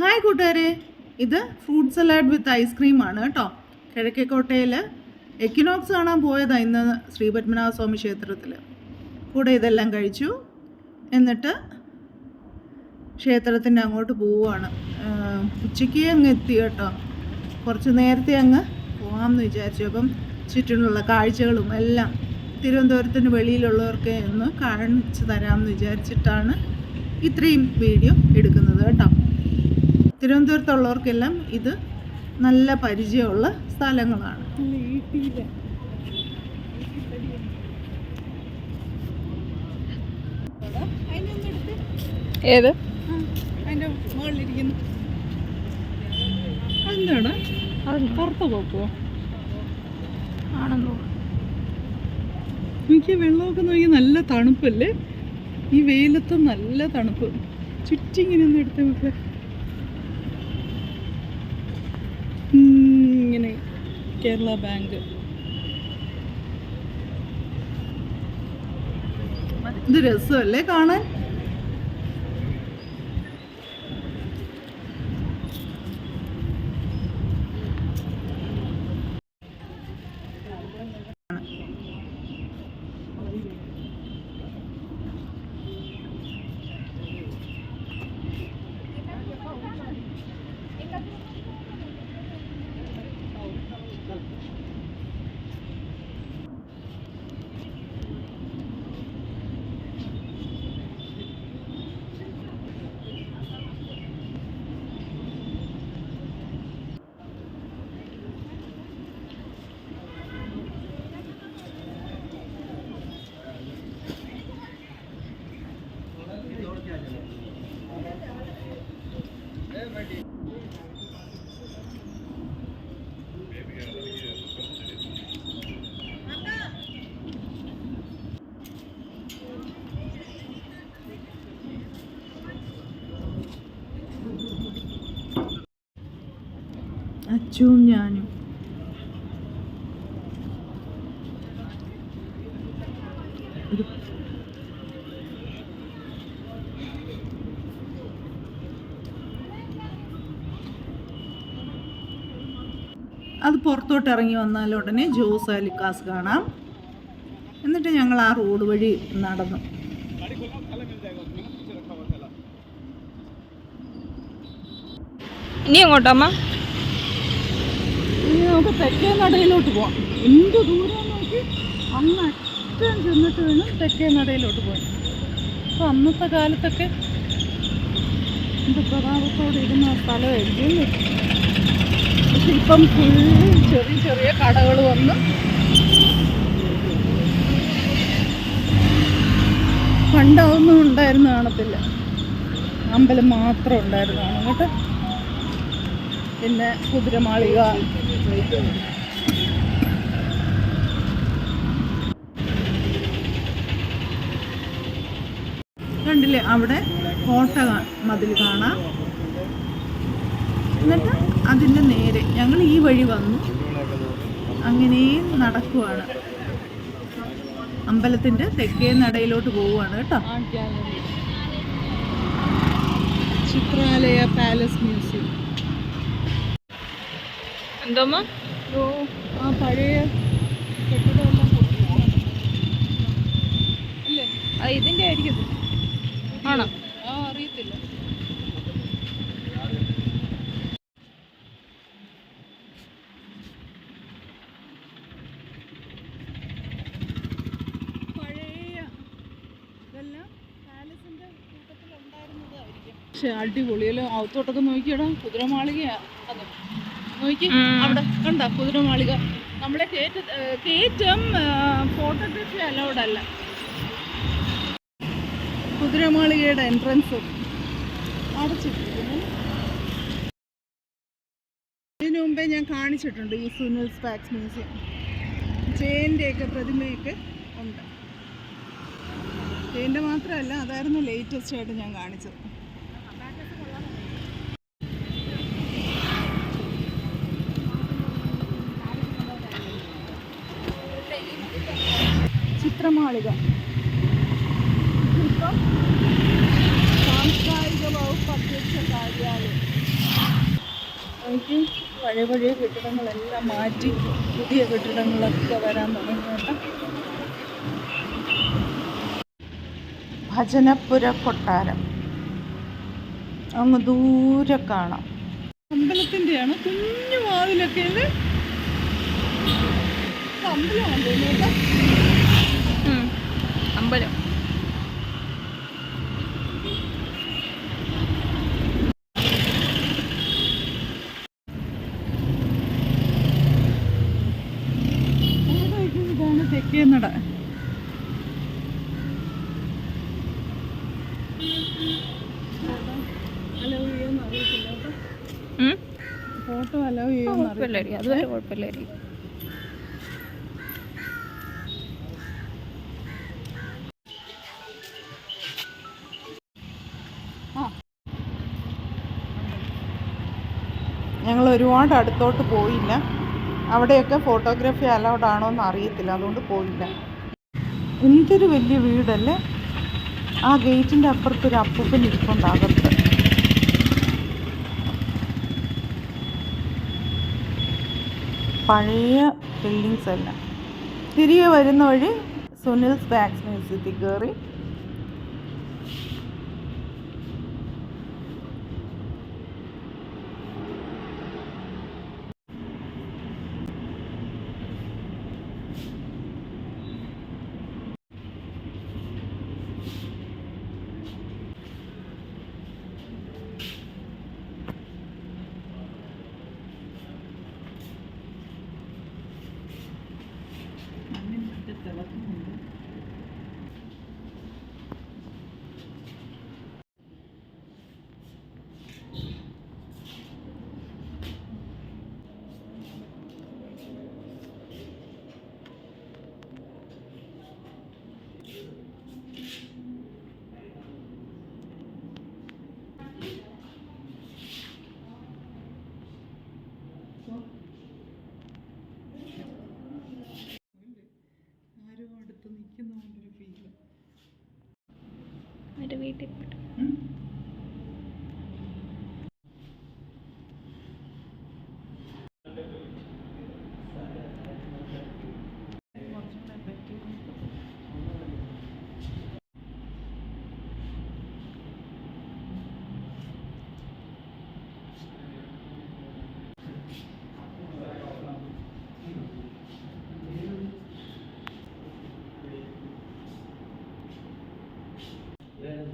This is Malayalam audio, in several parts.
ഹായ് കൂട്ടുകാരെ. ഇത് ഫ്രൂട്ട് സലാഡ് വിത്ത് ഐസ്ക്രീമാണ് കേട്ടോ കിഴക്കേക്കോട്ടയിൽ എക്കിനോക്സ് കാണാൻ പോയതാണ് ഇന്ന് ശ്രീ പത്മനാഭ സ്വാമി ക്ഷേത്രത്തിൽ കൂടെ ഇതെല്ലാം കഴിച്ചു. എന്നിട്ട് ക്ഷേത്രത്തിന്റെ അങ്ങോട്ട് പോവുകയാണ് ഉച്ചയ്ക്ക് അങ്ങ് എത്തി കേട്ടോ. കുറച്ച് നേരത്തെ അങ്ങ് പോകാമെന്ന് വിചാരിച്ചു. അപ്പം ചുറ്റിനുള്ള കാഴ്ചകളും എല്ലാം തിരുവനന്തപുരത്തിന് വെളിയിലുള്ളവർക്ക് ഒന്ന് കാണിച്ചു തരാമെന്ന് വിചാരിച്ചിട്ടാണ് ഇത്രയും വീഡിയോ എടുക്കുന്നത് കേട്ടോ. തിരുവനന്തപുരത്തുള്ളവർക്കെല്ലാം ഇത് നല്ല പരിചയമുള്ള സ്ഥലങ്ങളാണ്. ഏത്? അതിന്റെ മുകളിലിരിക്കുന്നു ആണെന്നോ? എനിക്ക് വെള്ളമൊക്കെ നോക്കി നല്ല തണുപ്പല്ലേ? ഈ വെയിലത്ത് നല്ല തണുപ്പ്. ചുറ്റിങ്ങനെ ഒന്ന് എടുത്ത് നോക്ക് കേരള ബാങ്ക്. ഇത് രസമല്ലേ കാണാൻ? അച്ചുവും ഞാനും. അത് പുറത്തോട്ട് ഇറങ്ങി വന്നാൽ ഉടനെ ജോസ് അലിക്കാസ് കാണാം. എന്നിട്ട് ഞങ്ങൾ ആ റോഡ് വഴി നടന്നു. ഇനി എങ്ങോട്ടമ്മ നമുക്ക് തെക്കേ നടയിലോട്ട് പോവാം. എന്ത് ദൂരം നോക്കി അന്ന് അറ്റം ചെന്നിട്ട് വേണം തെക്കേ നടയിലോട്ട് പോയി അപ്പോൾ അന്നത്തെ കാലത്തൊക്കെ എന്ത് പ്രതാപത്തോടെ ഇരുന്ന സ്ഥലമായിരിക്കും. പക്ഷെ ഇപ്പം ഫുൾ ചെറിയ ചെറിയ കടകൾ വന്ന് പണ്ടതൊന്നും ഉണ്ടായിരുന്നു കാണത്തില്ല. അമ്പലം മാത്രം ഉണ്ടായിരുന്നു കേട്ടോ? പിന്നെ കുതിരമാളിക. കണ്ടില്ലേ അവിടെ കോട്ട മതിൽ കാണാം. എന്നിട്ട് അതിന്റെ നേരെ ഞങ്ങൾ ഈ വഴി വന്നു. അങ്ങനെ നടക്കുവാണ്. അമ്പലത്തിന്റെ തെക്കേ നടയിലോട്ട് പോവുകയാണ് കേട്ടോ. Chitralaya palace museum. എന്തോമ്മ? ആ പഴയ കെട്ടിടമെല്ലാം. അല്ലേ അത് ഇതിന്റെ ആയിരിക്കും. ആണോ? ആ അറിയത്തില്ല. പക്ഷെ അടിപൊളിയല്ലോ അകത്തോട്ടൊക്കെ നോക്കിയടാ കുതിരമാളികയാ. നോക്കി. അവിടെ കണ്ട? കുതിരമാളിക. നമ്മളെ കേറ്റ ഏർ കേറ്റം ഫോട്ടോഗ്രാഫി അലൗഡ് അല്ല. കുതിരമാളികയുടെ എൻട്രൻസ് അടച്ചിട്ടിരിക്കുന്നു ഇതിനു മുമ്പേ ഞാൻ കാണിച്ചിട്ടുണ്ട് ഈ സുനിൽ സ്പാക്സ് മ്യൂസിയം. ജയന്റെയൊക്കെ പ്രതിമയൊക്കെ ഉണ്ട്. ജയന്റെ മാത്രമല്ല അതായിരുന്നു ലേറ്റസ്റ്റ് ആയിട്ട് ഞാൻ കാണിച്ചത്. ചിത്രമാളിക ഇപ്പം സാംസ്കാരിക വകുപ്പ് അധ്യക്ഷ കാര്യാലയം. എനിക്ക് പഴയ പഴയ കെട്ടിടങ്ങളെല്ലാം മാറ്റി പുതിയ കെട്ടിടങ്ങളൊക്കെ വരാൻ തുടങ്ങിയിട്ട് ഭജനപ്പുര കൊട്ടാരം. അങ്ങ് ദൂരെ കാണാം. അമ്പലത്തിന്റെയാണ് കുഞ്ഞു വാതിലൊക്കെ ഇത്. അമ്പലമാണെന്ന് തോന്നുന്നു കേട്ടോ ഉം. അമ്പലം അവിടേക്ക് ഇതാണ് തെക്കേ നട അലോ ചെയ്യുമെന്ന് അറിയത്തില്ല ഉം? ഫോട്ടോ അലോ കുഴപ്പമില്ലായിരിക്കും അതുവരെ കുഴപ്പമില്ലായിരിക്കും ഒരുപാട് അടുത്തോട്ട് പോയില്ല. അവിടെയൊക്കെ ഫോട്ടോഗ്രാഫി അലൗഡ് ആണോ എന്ന് അറിയത്തില്ല. അതുകൊണ്ട് പോയില്ല. എന്തൊരു വലിയ വീടല്ലേ? ആ ഗേറ്റിന്റെ അപ്പുറത്തൊരു അപ്പൂപ്പൻ ഇരിപ്പുണ്ട് അകത്ത് പഴയ ബിൽഡിങ്സ് എല്ലാം തിരികെ വരുന്ന വഴി സുനിൽ സ്പാക്സ് മ്യൂസിയത്തിൽ കയറി Thank you. weight it. Hmm?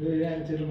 Ve enterim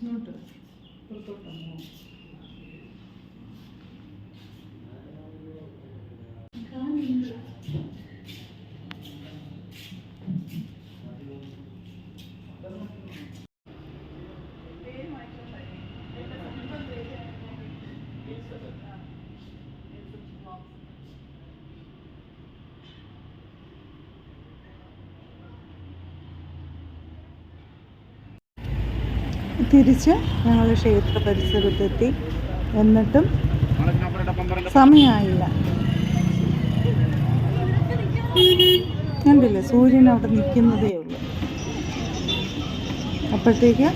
ನೋಡ್ರಿ ಬರ್ತಕ್ಕಮ್ಮ തിരിച്ച് ഞങ്ങൾ ക്ഷേത്ര പരിസരത്തെത്തി. എന്നിട്ടും സമയമായില്ല കണ്ടില്ലേ? സൂര്യൻ അവിടെ നിൽക്കുന്നതേ ഉള്ളൂ. അപ്പോഴത്തേക്ക്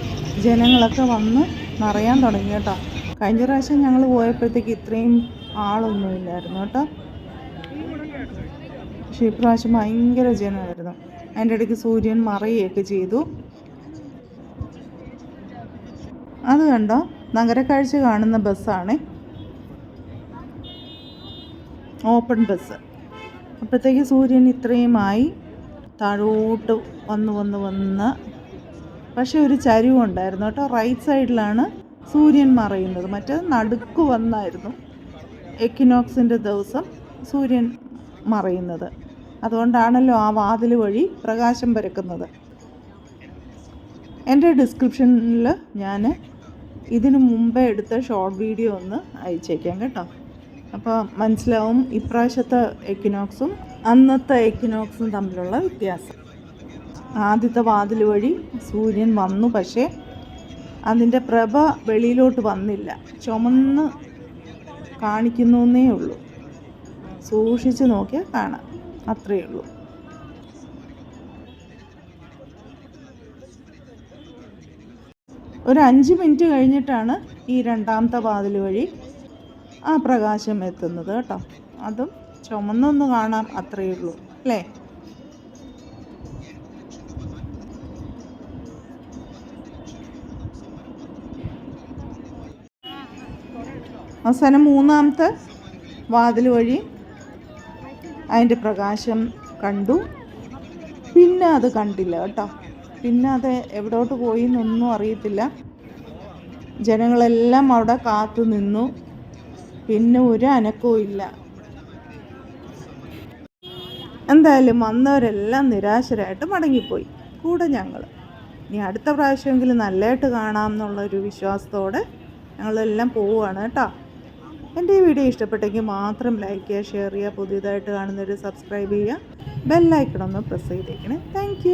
ജനങ്ങളൊക്കെ വന്ന് നിറയാൻ തുടങ്ങി കേട്ടോ. കഴിഞ്ഞ പ്രാവശ്യം ഞങ്ങൾ പോയപ്പോഴത്തേക്ക് ഇത്രയും ആളൊന്നുമില്ലായിരുന്നു കേട്ടോ. പക്ഷേ ഇപ്രാവശ്യം ഭയങ്കര ജനമായിരുന്നു. അതിന്റെ ഇടയ്ക്ക് സൂര്യൻ മറയുകയൊക്കെ ചെയ്തു. അത് കണ്ടോ? നഗരക്കാഴ്ച കാണുന്ന ബസ്സാണ്. ഓപ്പൺ ബസ് അപ്പോഴത്തേക്ക് സൂര്യൻ ഇത്രയുമായി താഴോട്ട് വന്ന് വന്ന് വന്ന് പക്ഷേ ഒരു ചരിവുണ്ടായിരുന്നു കേട്ടോ. റൈറ്റ് സൈഡിലാണ് സൂര്യൻ മറയുന്നത്. മറ്റേ നടുക്ക് വന്നായിരുന്നു. എക്കിനോക്സിന്റെ ദിവസം സൂര്യൻ മറയുന്നത്. അതുകൊണ്ടാണല്ലോ ആ വാതിൽ വഴി പ്രകാശം പരക്കുന്നത്. എന്റെ ഡിസ്ക്രിപ്ഷനിൽ ഞാൻ ഇതിനു മുമ്പേ എടുത്ത ഷോർട്ട് വീഡിയോ ഒന്ന് അയച്ചേക്കാം കേട്ടോ. അപ്പോൾ മനസ്സിലാവും ഇപ്രാവശ്യത്തെ എക്കിനോക്സും അന്നത്തെ എക്കിനോക്സും തമ്മിലുള്ള വ്യത്യാസം. ആദ്യത്തെ വാതിൽ വഴി സൂര്യൻ വന്നു പക്ഷേ അതിന്റെ പ്രഭ വെളിയിലോട്ട് വന്നില്ല. ചുമന്ന് കാണിക്കുന്നേ ഉള്ളൂ. സൂക്ഷിച്ച് നോക്കിയാൽ കാണാം. അത്രയേ ഉള്ളൂ. ഒരു അഞ്ച് മിനിറ്റ് കഴിഞ്ഞിട്ടാണ് ഈ രണ്ടാമത്തെ വാതിൽ വഴി ആ പ്രകാശം എത്തുന്നത് കേട്ടോ. അതും ചുമന്നൊന്ന് കാണാം അത്രയേ ഉള്ളൂ അല്ലേ? അവസാനം മൂന്നാമത്തെ വാതിൽ വഴി അതിന്റെ പ്രകാശം കണ്ടു. പിന്നെ അത് കണ്ടില്ല കേട്ടോ. പിന്നെ അത് എവിടോട്ട് പോയി എന്നൊന്നും അറിയത്തില്ല. ജനങ്ങളെല്ലാം അവിടെ കാത്തു നിന്നു. പിന്നെ ഒരു അനക്കവും ഇല്ല. എന്തായാലും വന്നവരെല്ലാം നിരാശരായിട്ട് മടങ്ങിപ്പോയി. കൂടെ ഞങ്ങൾ ഇനി അടുത്ത പ്രാവശ്യമെങ്കിലും നല്ലതായിട്ട് കാണാം എന്നുള്ളൊരു വിശ്വാസത്തോടെ ഞങ്ങളെല്ലാം പോവുകയാണ് കേട്ടോ. എന്റെ ഈ വീഡിയോ ഇഷ്ടപ്പെട്ടെങ്കിൽ മാത്രം ലൈക്ക് ചെയ്യുക ഷെയർ ചെയ്യുക പുതിയതായിട്ട് കാണുന്നവർ സബ്സ്ക്രൈബ് ചെയ്യുക. ബെല്ലൈക്കണമെന്ന് പ്രസ് ചെയ്തേക്കണേ. താങ്ക്